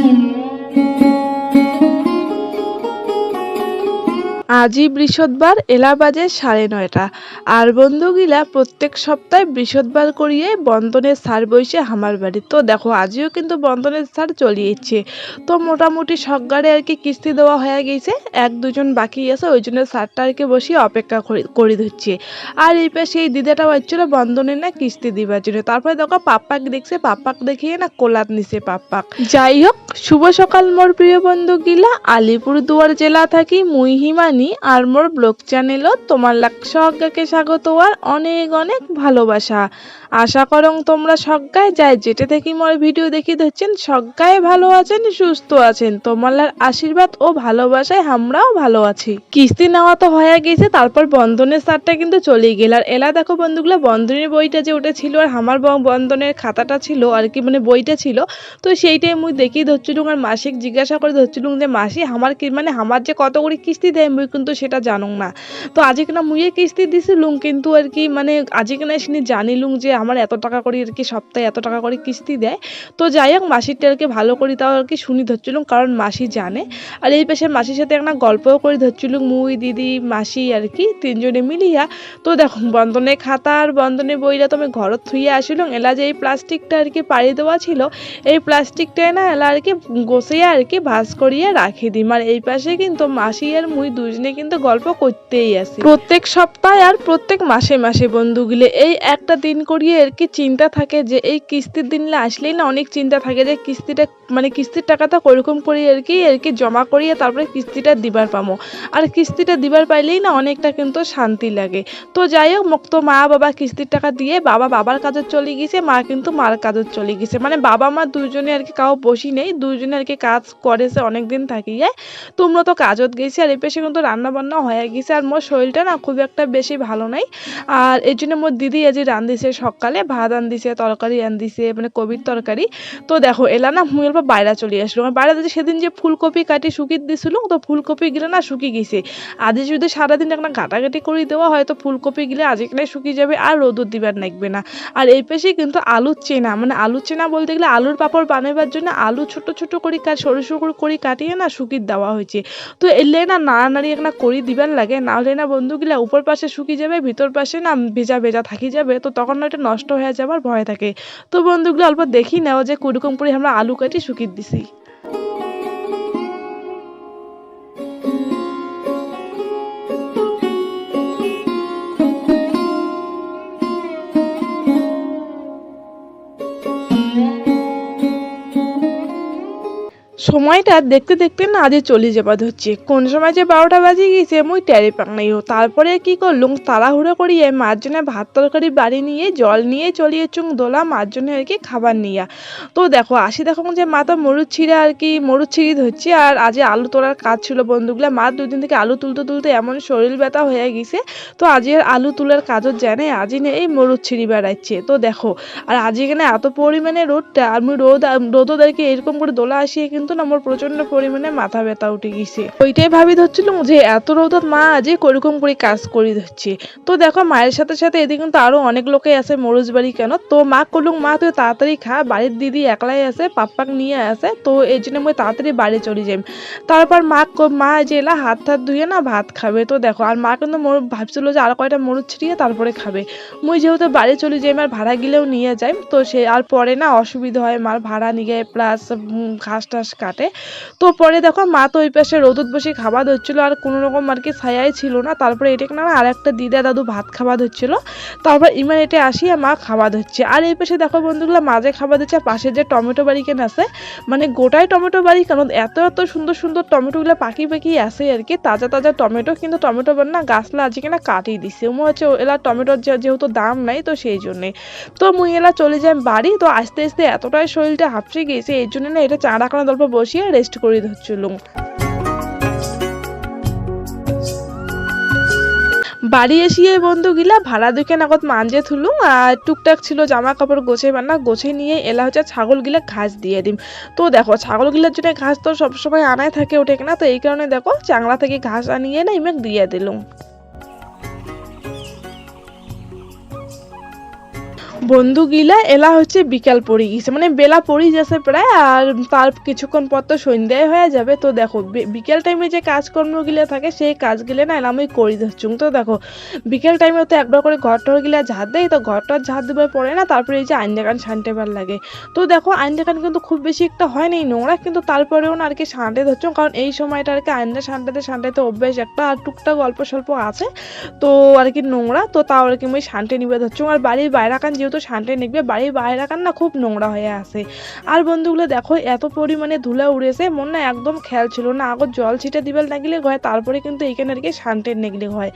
Mm-hmm. আজই বৃহস্পতিবার, এলা বাজে সাড়ে নয়টা। আর বন্ধুগিলা প্রত্যেক সপ্তাহে বৃহস্পতিবার করিয়ে বন্ধনের সার বইছে আমার বাড়ি। তো দেখো, আজও কিন্তু বন্ধনের সার চলিয়েছে তো মোটামুটি সকালে আর কি কিস্তি দেওয়া হয়ে গেছে। এক, দুজন বাকি আছে, ওই জন্য সারটা আর কি বসিয়ে অপেক্ষা করি দিচ্ছে আর এই পাশে এই দিদাটা হচ্ছিল বন্ধনের না কিস্তি দিবার জন্য। তারপরে দেখো, পাপ্পাকে দেখছে, পাপ্পাক দেখিয়ে না কোলাত নিছে পাপ্পাক। যাই হোক, শুভ সকাল মোর প্রিয় বন্ধু গিলা আলিপুর দুয়ার জেলা থাকি মুই হিমানি আর মোর ব্লগ চ্যানেলত তোমার সজ্ঞাকে স্বাগত আর অনেক অনেক ভালোবাসা। আশা করং তোমরা সজ্ঞায় যাই, যেটা থেকে মোর ভিডিও দেখি ধরছেন, সজ্ঞায় ভালো আছেন, সুস্থ আছেন। তোমার আশীর্বাদ ও ভালোবাসায় আমরাও ভালো আছি। কিস্তি নেওয়া তো হয়ে গেছে, তারপর বন্ধনের সারটা কিন্তু চলেই গেল। আর এলা দেখো বন্ধুগুলো, বন্ধনের বইটা যে ওটা ছিল আর আমার বন্ধনের খাতাটা ছিল আর কি মানে বইটা ছিল, তো সেইটাই মুই দেখি ধরছিলুম আর মাসিক জিজ্ঞাসা করে ধরছিলুম যে, মাসি, আমার কি মানে আমার যে কত করে কিস্তি দেয় মুই কিন্তু সেটা জানুং না। তো আজকে কিনা মুইয়ে কিস্তি দিছিলুম, কিন্তু আর কি মানে আজকে কিনা শুনি জানিলুম যে আমার এত টাকা করে আর কি সপ্তাহে এত টাকা করে কিস্তি দেয়। তো যাই হোক মাসিরটা আর কি ভালো করে তাও আর কি শুনি ধরছিলুম, কারণ মাসি জানে। আর এই পাশে মাসির সাথে একটা গল্পও করে ধরছিলুম, মুই, দিদি, মাসি আর কি তিনজনে মিলিয়া। তো দেখো বন্ধনের খাতা আর বন্ধনে বইটা তো আমি ঘরত থুইয়ে আসিলাম, এলা যে এই প্লাস্টিকটা আর কি পাড়ি দেওয়া ছিল, এই প্লাস্টিকটায় না এলা আর কি গোছিয়ে আর কি ভাঁজ করিয়া রাখি দিই আর এই পাশে কিন্তু মাসি আর মুই দুজনে কিন্তু গল্প করতেই আসি। প্রত্যেক সপ্তাহে আর প্রত্যেক মাসে মাসে বন্ধুগুলো এই একটা দিন করিয়ে আর কি চিন্তা থাকে যে এই কিস্তির দিনলে আসলেই না অনেক চিন্তা থাকে যে কিস্তিটা মানে কিস্তির টাকাটা কোরকম করি আর কি আর কি জমা করিয়ে তারপরে কিস্তিটা দিবার পামো। আর কিস্তিটা দিবার পাইলেই না অনেকটা কিন্তু শান্তি লাগে। তো যাই হোক তো মা বাবা কিস্তির টাকা দিয়ে বাবা বাবার কাজে চলে গেছে, মা কিন্তু মার কাজে চলে গেছে। মানে বাবা মা দুজনে আর কি কাউ বসি নেই, দুজনে আর কি কাজ করেছে অনেক দিন থাকি। যায় তোমরা তো কাজত গেছি আর এই পেশে কিন্তু রান্না বান্না হয়ে গেছে আর মোর শরীরটা না খুব একটা বেশি ভালো নাই। আর এই জন্য মোর দিদি আজ রান্ধিছে সকালে, ভাত আনদিছে, তরকারি আনদিছে মানে কবির তরকারি। তো দেখো, এলা না মুই অল্প বাইরে চলে আসলো বাইরে যে সেদিন যে ফুলকপি কাটি শুকিয়ে দিছিল, তো ফুলকপি গিলে না শুকিয়ে গেছে। আজ যদি সারাদিন একটা ঘাটাঘাটি করে দেওয়া হয়, তো ফুলকপি গিলে আজকে শুকিয়ে যাবে আর রোদও দিবার লাগবে না। আর এই পাশে কিন্তু আলুর চেনা মানে আলুর চেনা বলতে গেলে আলুর পাপড় বানাবার জন্য আলু ছোট ছোট করে সরু সরু করে কাটিয়ে না শুকিয়ে দেওয়া হয়েছে। তো এলে না নাড়ানাড়ি একটা করি দিবার লাগে, নাহলে না বন্ধুগুলা উপর পাশে শুকিয়ে যাবে, ভিতর পাশে না ভেজা ভেজা থাকি যাবে, তো তখন না এটা নষ্ট হয়ে যাবার ভয় থাকে। তো বন্ধুগুলো অল্প দেখি নাও যে কুরকম করে আমরা আলু কাটি শুকিয়ে দিছি। সময়টা দেখতে দেখতে না আজ চলে যাবার হচ্ছে। কোন সময় যে বারোটা বাজে গিয়েছে মুই টেরি পাক নাই। তারপরে কি করলুম? তাড়াহুড়ো করিয়ে মার জন্য ভাত তরকারি, বাড়ি নিয়ে, জল নিয়ে চলিয়ে চুং দোলা মার জন্য আর কি খাবার নিয়া। তো দেখো, আসি দেখো যে মা তো মরুচ ছিঁড়ে আর কি মরুচ ছিঁড়ি ধরছে। আর আজ আলু তোলার কাজ ছিল বন্ধুগুলা, মা দুদিন থেকে আলু তুলতে তুলতে এমন শরীর ব্যথা হয়ে গেছে। তো আজকে আর আলু তোলার কাজও জানে, আজই না এই মরুচ ছিঁড়ি বেড়াচ্ছে। তো দেখো, আর আজকে এখানে এত পরিমাণে রোদটা আমি রোদ রোদোদেরকে এরকম করে দোলা আসিয়ে কিন্তু না আমার প্রচণ্ড পরিমাণে মাথা ব্যথা উঠে গেছে। ওইটাই ভাবি ধরছিলাম যে এত রোদত মা আজকে কোরকম করে কাজ করি ধরছে। তো দেখো, মায়ের সাথে সাথে এদিকে কিন্তু আরও অনেক লোকে আছে মরুজ বাড়ি কেন? তো মা করলুম মা, তুই তাড়াতাড়ি খা, বাড়ির দিদি একলাই আছে, পাপ্পাক নিয়ে আসে তো এই জন্য মই তাড়াতাড়ি বাড়ি চলে যাই। তারপর মা মা যে এলা হাত হাত ধুয়ে না ভাত খাবে, তো দেখো, আর মা কিন্তু মোর, ভাবছিল যে আর কয়টা মরুচ ছিঁড়িয়ে তারপরে খাবে। মুই যেহেতু বাড়ি চলে যাই আর ভাড়া গিলেও নিয়ে যাই, তো সে আর পরে না অসুবিধা হয়, মার ভাড়া নিয়ে প্লাস ঘাস টাস কাটে। তো পরে দেখো, মা তো ওই পাশে রোদত বসে খাবার ধরছিল আর কোনো রকম আর কি ছায়াই ছিল না। তারপরে এটাকে না আর একটা দিদা দাদু ভাত খাবার ধরছিল। তারপর ইমান এটা আসিয়া মা খাবার ধরছে। আর এই পাশে দেখো বন্ধুগুলো মাঝে খাবার দিচ্ছে পাশে যে টমেটো বাড়ি কেন আছে মানে গোটাই টমেটো বাড়ি কারণ এত এত সুন্দর সুন্দর টমেটোগুলো পাখি পাখি আছে আর কি, তাজা তাজা টমেটো, কিন্তু টমেটো না গাছলা আজকে না কাটিয়ে দিছে। মনে হচ্ছে এলা টমেটোর যেহেতু দাম নাই, তো সেই জন্যে। তো মুই এলা চলে যাই বাড়ি, তো আস্তে আস্তে এতটাই শরীরটা হাঁপসে গিয়েছে, এই জন্য না এটা চা রাখানো গল্প বসিয়ে রেস্ট করে ধরছিলুম বাড়ি এসিয়ে বন্ধু গিলা ভাড়া দুকে নাগত মাঞ্জে থুলুম আর টুকটাক ছিল জামা কাপড় গোছে বান্না গোছে নিয়ে এলা হচ্ছে ছাগল গিলা ঘাস দিয়ে দিম। তো দেখো ছাগল গিলার জন্য ঘাস তো সবসময় আনাই থাকে ওঠে না তো এই কারণে দেখো, চাংলা থেকে ঘাস আনিয়ে না ইমেক দিয়ে দিলুম। বন্ধু গিলা এলা হচ্ছে বিকাল পড়ে গেছে মানে বেলা পড়ে যাচ্ছে প্রায়, আর তার কিছুক্ষণ পর তো সন্ধ্যায় হয়ে যাবে। তো দেখো বিকেল টাইমে যে কাজকর্মগুলো থাকে, সেই কাজগুলো না আমি করি ধরছুম তো দেখো, বিকেল টাইমে তো একবার করে ঘর টর গিলা ঝাড় দেয়, তো ঘরটার ঝাড় দেবার পরে না তারপরে এই যে আইন দেখান শান্তিবার লাগে। তো দেখো আইন দেখান কিন্তু খুব বেশি একটা হয় নাই নোংরা, কিন্তু তারপরেও না আর কি শান্তি ধরছুম কারণ এই সময়টা আর কি আইনটা শান্তিতে শান্তিতে অভ্যেস একটা আর টুকটাক গল্প স্বল্প আছে। তো আর কি নোংরা, তো তাও আর কি আমি শান্তি নিবে ধরছুম আর বাড়ির বাইরাকান যেহেতু শান্তি নিবে বাড়ির বাইরাকান না খুব নোংরা হয়ে আসে আর বন্ধুগুলো দেখো, এত পরিমাণে ধুলা উড়েছে, মন না একদম খেয়াল ছিল না। আগর জল ছিটে দিবেল নাগিলে হয় তারপরে কিন্তু এইখানে আর কি শান্তির নেগলে হয়।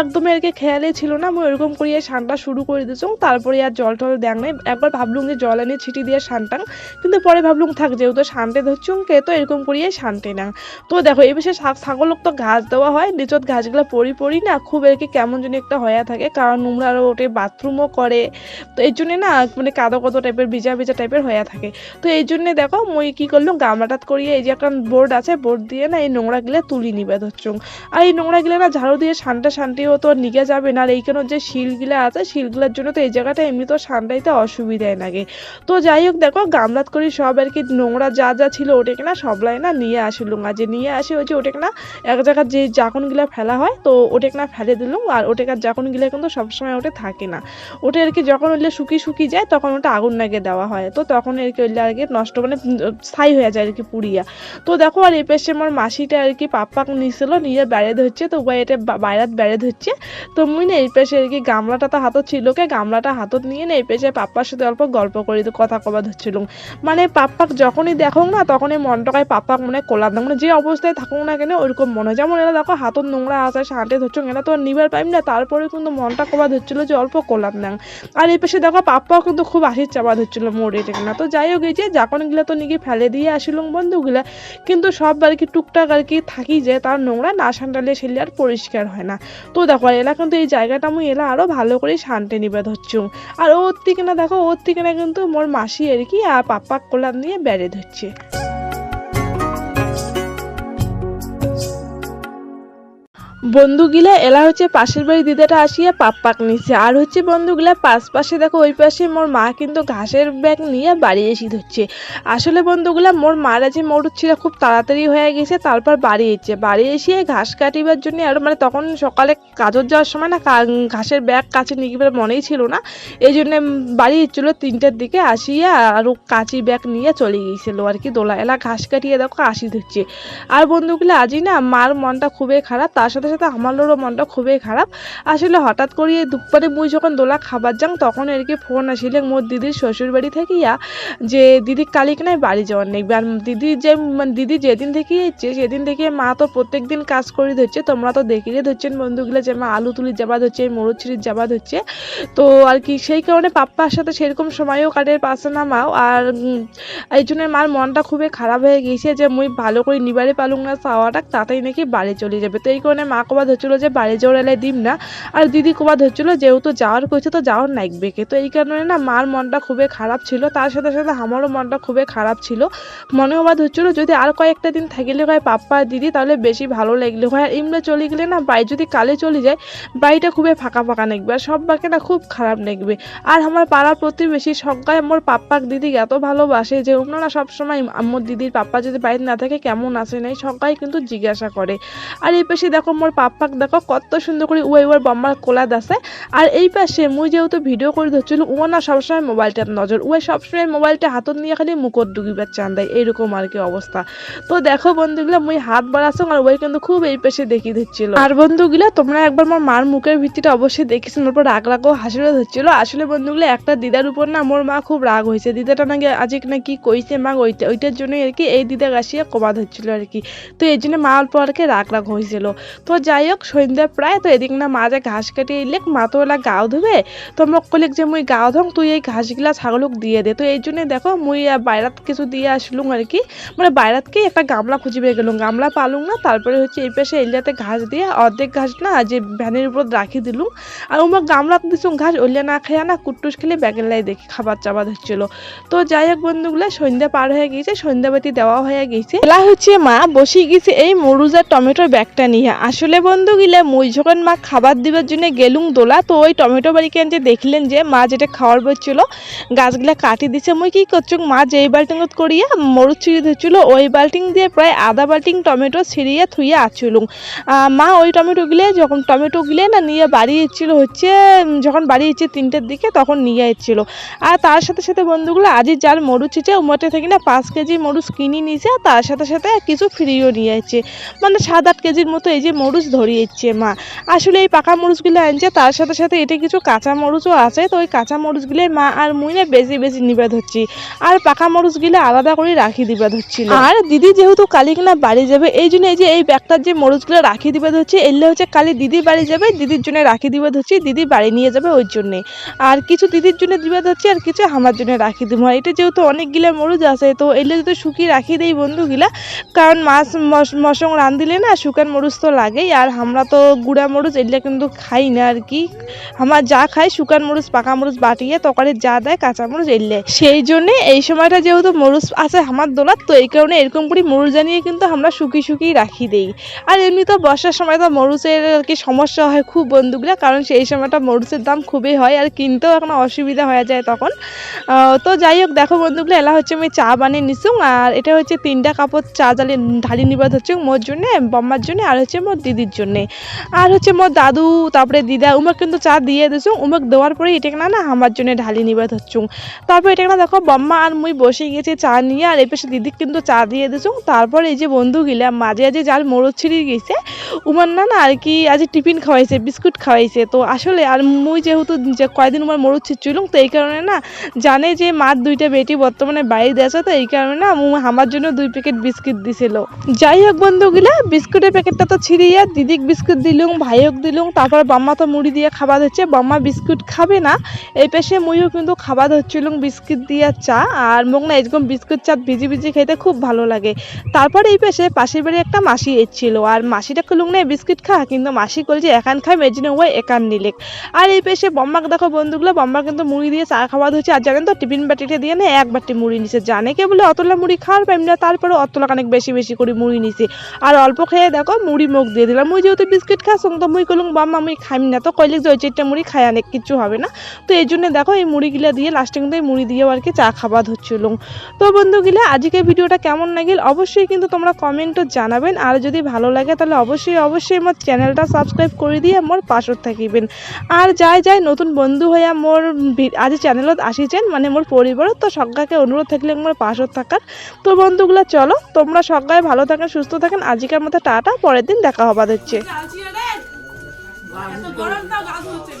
একদম আর কি খেয়ালই ছিল না আমি ওইরকম করিয়ে শানটা শুরু করে দিয়েছিলাম তারপরে আর জল টল দেখ নাই। একবার ভাবলুম যে জল এনে ছিটি দিয়ে শানটাং কিন্তু পরে ভাবলুম থাক, যেহেতু শান্তি ধরছুম কে তো এরকম করিয়ে শান্তি না। তো দেখো, এই বিষয়ে ছাগলক তো ঘাস দেওয়া হয়, নিচত ঘাসগুলো পরি পরি না, খুব আর কি কেমন যেন একটা হয়ে থাকে, কারণ নোংরা ওঠে বাথরুমও করে তো এই জন্যে না মানে কাদো কাদো টাইপের ভিজা ভিজা টাইপের হয়ে থাকে। তো এই জন্যে দেখো মুই কি করলাম, গামলাটাত করিয়ে এই যে একটা বোর্ড আছে বোর্ড দিয়ে না এই নোংরা গিলে তুলি নিবে ধরছুম আর এই নোংরা গিলে না ঝাড়ু দিয়ে শানটা শান্তিও তো নিগে যাবে না, আর এইখানে যে শিলগুলা আছে, শিলগুলোর জন্য তো এই জায়গাটা এমনি তো শান্তাইতে অসুবিধায় লাগে। তো যাই হোক দেখো, গামলাত করি সব আর কি নোংরা যা যা ছিল ওটাকে না সবলাই না নিয়ে আসিলুম আর যে নিয়ে আসি যে ওটাকে না এক জায়গার যে জাকনগুলা ফেলা হয়, তো ওটাকে না ফেলে দিলুম। আর ওটাকার জাকনগুলা কিন্তু সবসময় ওটা থাকে না। ওটা আর কি যখন ওইলে শুকিয়ে শুকিয়ে যায়, তখন ওটা আগুন লাগিয়ে দেওয়া হয়। তো তখন আর কি আর কি, নষ্ট মানে ছাই হয়ে যায় আর কি পুড়িয়া। তো দেখো আর এই পাশে আমার মাসিটা আর কি পাপ্পাক নিছিল, নিয়ে বেড়ে ধরছে, তো উপায় এটা বাইরাত বেড়ে ধরছে। তো মুই না এই পেশে আর কি গামলাটা তো হাতত ছিল কে, গামলাটা হাতত নিয়ে না এই পেশে পাপ্পার সাথে অল্প গল্প করে, কথা কবা ধরছিলুম। মানে পাপ্পাক যখনই দেখো না, তখনই মনটাকায় পাপ্পাক মনে কোলা দাম মানে যে অবস্থায় থাকুক না কেন ওইরকম মনে হয়। যেমন এরা দেখো হাতত নোংরা আছে, শান্তি ধরছো এরা তো নিবার পাইম না তারপরে কিন্তু মনটা কবা ধরছিল যে অল্প কোলাপ না। আর এই পাশে দেখো, পাপ্পাও কিন্তু খুব আশির চাপা ধরছিল মোড়ে এটা না তো যাই হোক, এই যে জাকনগুলো তো নিয়ে ফেলে দিয়ে আসিলুম বন্ধুগুলা, কিন্তু সব আর কি টুকটাক আর কি থাকি যে তার নোংরা না সান্টালে সেলে আর পরিষ্কার হয় না। তো দেখো, এলা কিন্তু এই জায়গাটা আমি এলা আরও ভালো করে শান্তি নিবে ধরছুম আর ওর থেকে না, দেখো, ওর থেকে না কিন্তু মোর মাসি আর কি, আর পাপ্পা কোলার নিয়ে বেড়ে ধরছে। বন্ধুগুলা এলা হচ্ছে পাশের বাড়ি দিদাটা আসিয়া পাপ পাক নিছে। আর হচ্ছে বন্ধুগুলা পাশ পাশে দেখো ওই পাশে মোর মা কিন্তু ঘাসের ব্যাগ নিয়ে বাড়ি এসে ধরছে। আসলে বন্ধুগুলা মোর মারা যে মরুদ ছিল খুব তাড়াতাড়ি হয়ে গেছে, তারপর বাড়ি এসেছে। বাড়ি এসে ঘাস কাটিবার জন্য আর মানে তখন সকালে কাজর যাওয়ার সময় না ঘাসের ব্যাগ কাছে নিয়ে মনেই ছিল না। এই জন্য বাড়ি এসেছিল তিনটার দিকে আসিয়া আরও কাঁচি ব্যাগ নিয়ে চলে গিয়েছিল আর কি দোলা এলা ঘাস কাটিয়ে দেখো আসি ধরছে। আর বন্ধুগুলো আজই না মার মনটা খুবই খারাপ, তার সাথে সাথে সাথে আমারও মনটা খুবই খারাপ। আসলে হঠাৎ করে দুপুরে মুই যখন দোলা খাবার যাং, তখন আর কি ফোন আসিলে মোর দিদির শ্বশুর বাড়ি থাকিয়া যে, দিদি কালিক নাই, বাড়ি যাওয়ার নেই। আর দিদি যে মানে দিদি যেদিন থেকে এসছে, সেদিন থেকে মা তো প্রত্যেক দিন কাজ করে ধরছে। তোমরা তো দেখিয়ে ধরছেন বন্ধুগুলো যে, মা আলু তুলি যাবা ধরছে মরুদ ছিঁড়ির যাবা ধরছে। তো আর কি, সেই কারণে পাপ্পার সাথে সেরকম সময়ও কাটে, পাশে না মাও আর এই জন্য মার মনটা খুবই খারাপ হয়ে গিয়েছে যে, মুই ভালো করে নিবারে পালুম না, চাওয়াটা তাতেই নাকি বাড়ি চলে যাবে। তো এই কারণে মা কবা ধরছিল যে বাড়ি যাওয়ার এলাই দিম না। আর দিদি কবা ধরছিল যেহেতু যাওয়ার কইছে তো যাওয়ার নাইকবে কে তো এই কারণে না মার মনটা খুবই খারাপ ছিল। তার সাথে সাথে আমারও মনটা খুবই খারাপ ছিল। মনে হওয়া ধরছিল যদি আর কয়েকটা দিন থাকিলে হয় পাপ্পা আর দিদি তাহলে বেশি ভালো লাগলে হয়। আর এমনি চলে গেলে না বাড়ি যদি কালে চলে যায়, বাড়িটা খুবই ফাঁকা ফাঁকা নেকবে। আর সব বাকে না খুব খারাপ নেকবে। আর আমার পাড়ার প্রতিবেশী সবাই আমার পাপ্পাক দিদি এত ভালোবাসে যে ওনারা সবসময় আমার দিদির পাপ্পা যদি বাড়িতে না থাকে কেমন আছে নাই সবাই কিন্তু জিজ্ঞাসা করে। আর এই পাশে দেখো মোর পাপ্পাক দেখো কত সুন্দর করে উয়ে উয়ার বম্বার কোলা দাসে আর এই পাশে মুই যেহেতু ভিডিও করে ধরছিল ও না সবসময় মোবাইলটার নজর উয়ে সবসময় মোবাইলটা হাতত নিয়ে খালি মুখত ডুবিবার চান দেয় এইরকম আর কি অবস্থা। তো দেখো বন্ধুগুলো, মুই হাত বাড়াছো আর ওই কিন্তু খুব এই পাশে দেখি দিচ্ছিল আর বন্ধুগুলো, তোমরা একবার আমার মার মুখের ভিত্তিটা অবশ্যই দেখিস ওর উপর রাগ রাগও হাসিরও ধরছিল। আসলে বন্ধুগুলো, একটা দিদার উপর না মোর মা খুব রাগ হয়েছে। দিদাটা নাকি আজকে না কি কইছে, মা ওইটা, ওইটার জন্যই আর কি এই দিদা গাছিয়া কবা ধরছিল আর কি। তো এই জন্য মা অল্প আর কি রাগ রাগ হয়েছিল। তো যাই হোক সন্ধ্যা প্রায়, তো এদিক না মা যে ঘাস কাটিয়ে এলে মা তো ওলা গাও ধুবে। তো মোক কলিক যে, মুই গাও ধং, তুই এই ঘাসগুলা ছাগলক দিয়ে দে। তো এই জন্য দেখো, মুই বাইরাত কিছু দিয়ে আসলুম আর কি। মানে বাইরাতকে একটা গামলা খুঁজে পেয়ে গেলুম, গামলা পালুম না, তারপরে হচ্ছে এই পাশে এলিয়াতে ঘাস দিয়ে, অর্ধেক ঘাস না, যে ভ্যানের উপর রাখি দিলুম। আর ওমা গামলা দিছুম ঘাস, ওলিয়া না খেয়া না, কুট্টুস খেলে ব্যাগের লাই দেখি, খাবার চাবার হচ্ছিল। তো যাই হোক বন্ধুগুলো, সন্ধ্যা পার হয়ে গিয়েছে সন্ধ্যাবাতি দেওয়া হয়ে গেছে এলা হচ্ছে মা বসে গেছে এই মরুজার টমেটোর ব্যাগটা নিয়ে। আসলে আসলে বন্ধু গিলে মুই যখন মা খাবার দিবার জন্য গেলুম দোলা, তো ওই টমেটো বাড়ি যে দেখলেন যে মা যেটা খাওয়ার বলছিল গাছগুলা কাটি দিছে। মুই কি করছ মা যেই বাল্টিংত করিয়া মরুচ ছিঁড়ে ধরছিল, ওই বাল্টিং দিয়ে প্রায় আধা বাল্টিং টমেটো ছিঁড়িয়ে থুইয়ে আছিলুম। মা ওই টমেটো গিলে যখন টমেটো গিলে না নিয়ে বাড়ি এসেছিল হচ্ছে যখন বাড়ি এসেছে তিনটের দিকে তখন নিয়ে এসেছিল। আর তার সাথে সাথে বন্ধুগুলো আজই যার মরুচ ছিঁচে উমটে থেকে না পাঁচ কেজি মরুচ কিনে নিয়েছে আর তার সাথে সাথে কিছু ফ্রিও নিয়ে এসেছে। মানে সাত আট কেজির মতো এই যে মরুচ ধরিয়েছে, মা। আসলে এই পাকা মরুচগুলো আনছে, তার সাথে সাথে এটা কিছু কাঁচা মরুচও আছে, তো ওই কাঁচা মরুচগুলো মা আর মুই না বেশি নিবে ধরছি। আর পাকা মরুচগুলো আলাদা করে রাখি দিবে ধরছিল। আর দিদি যেহেতু কালি কিনা বাড়ি যাবে, এই জন্য এই যে এই ব্যাগটার যে মরুচগুলো রাখি দিবে ধরছি, এলে হচ্ছে কালি দিদি বাড়ি যাবে, দিদির জন্য রাখি দিবে ধরছি, দিদি বাড়ি নিয়ে যাবে ওই জন্যে। আর কিছু দিদির জন্য দিবে ধরছি, আর কিছু আমার জন্য রাখি দিব। এটা যেহেতু অনেকগুলা মরুচ আছে, তো এলে যদি শুকিয়ে রাখি দেই বন্ধুগুলা, কারণ মাছ মশ- রান দিলে না শুকান মরুচ তো লাগেই আর আমরা তো গুঁড়া মরুচ এগুলো কিন্তু খাই না আর কি। আমার যা খাই শুকান মরুচ, পাকা মরুচ বাটিয়ে তরকারি যা দেয় কাঁচা মরুচ এলে সেই জন্যে এই সময়টা যেহেতু মরুচ আছে আমার দোলার তো এই কারণে এরকম করে মরুচ জানিয়ে কিন্তু আমরা শুকিয়ে শুকিয়ে রাখি দেই। আর এমনি তো বর্ষার সময় তো মরুচের আর কি সমস্যা হয় খুব বন্ধুগুলা, কারণ সেই সময়টা মরুচের দাম খুবই হয় আর কিনতেও এখন অসুবিধা হয়ে যায় তখন। তো যাই হোক, দেখো বন্ধুগুলো, এলা হচ্ছে আমি চা বানিয়ে নিছুং। আর এটা হচ্ছে তিনটা কাপড় চা জ্বালিয়ে ঢালি নিবাদ হচ্ছে মোর জন্য বম্মার জন্য, আর হচ্ছে মোর দিদির জন্যে। আর হচ্ছে মোর দাদু, তারপরে দিদা, উমাক কিন্তু চা দিয়ে দিছুং উমাক দেওয়ার পরে এটা না না, আমার জন্য ঢালি নিবাদ হচ্ছুং তারপর এটা না, দেখো, বম্মা আর মুই বসে গেছি চা নিয়ে, আর এই পাশে দিদি কিন্তু চা দিয়ে দিছুং তারপর এই যে বন্ধু গিলা, মাঝে মাঝে যার মরদ ছিঁড়ে গেছে, উমার না না, আর কি আজ টিফিন খাওয়াইছে, বিস্কুট খাওয়াইছে। তো আসলে, আর মুই যেহেতু যে কয়দিন উমার মরদ ছিঁড়ছিলুম, তো এই কারণে না, জানে যে মার দুইটা বেটি বর্তমানে বাইরে দিয়েছে তো এই কারণে না আমার জন্য দুই প্যাকেট বিস্কুট দিছিল। যাই হোক বন্ধুগুলা বিস্কুটের প্যাকেটটা তো ছিঁড়িয়ে দিদিক বিস্কুট দিলুম ভাইওক দিলুম তারপর বাম্মা তো মুড়ি দিয়ে খাবার হচ্ছে বাম্মা বিস্কুট খাবে না। এই পেশে মুইও কিন্তু খাবার হচ্ছিলুম বিস্কুট দিয়ে চা, আর মোক না এরকম বিস্কুট চা ভিজি ভিজি খেতে খুব ভালো লাগে। তারপর এই পেশে পাশের বাড়ি একটা মাসি এসেছিল, আর মাসিটা খুলুক না, বিস্কুট খা। কিন্তু মাসি বলছে একান খাই মেজিনে ওই একান নিলেক আর এই পেশে বম্মাক দেখো বন্ধুগুলো, বম্মা কিন্তু মুড়ি দিয়ে চা খাওয়া হচ্ছে আর জানেন তো, টিফিন বাটিটা দিয়ে না, এক বাটি মুড়ি নিছে। জানে কে বলে, অতলা মুড়ি খাওয়ার পাইম না তারপরে অতলা অনেক বেশি বেশি করে মুড়ি নিছে। আর অল্প খেয়ে দেখো, মুড়ি মুখ দিয়ে দিলাম। মুই যেহেতু বিস্কুট খাসুম তো মুই কলুম বাম্মা মুই খাইম না তো কইলে যে ওই চারটা মুড়ি খাই অনেক কিছু হবে না? তো এই জন্য দেখো, এই মুড়িগুলা দিয়ে লাস্টে কিন্তু এই মুড়ি দিয়েও আর কি চা খাবার হচ্ছিল তো বন্ধুগুলা আজকে ভিডিওটা কেমন লাগিল? অবশ্যই কিন্তু তোমরা কমেন্টও জানাবেন। আর যদি ভালো লাগে, তাহলে অবশ্যই অবশ্যই আমার চ্যানেলটা সাবস্ক্রাইব করে দিয়ে আমার পাশত থাকিবেন। আর যাই যাই, নতুন বন্ধু হইয়া মোর আজ চ্যানেলত আসিছেন মানে মোর পরিবারত, তো সজ্ঞাকে অনুরোধ থাকলে মোর পাশত থাকার। তো বন্ধুগুলা, চলো, তোমরা সজ্ঞায় ভালো থাকেন, সুস্থ থাকেন। আজকের মতো টাটা, পরের দিন দেখা হবা। গাছ হচ্ছে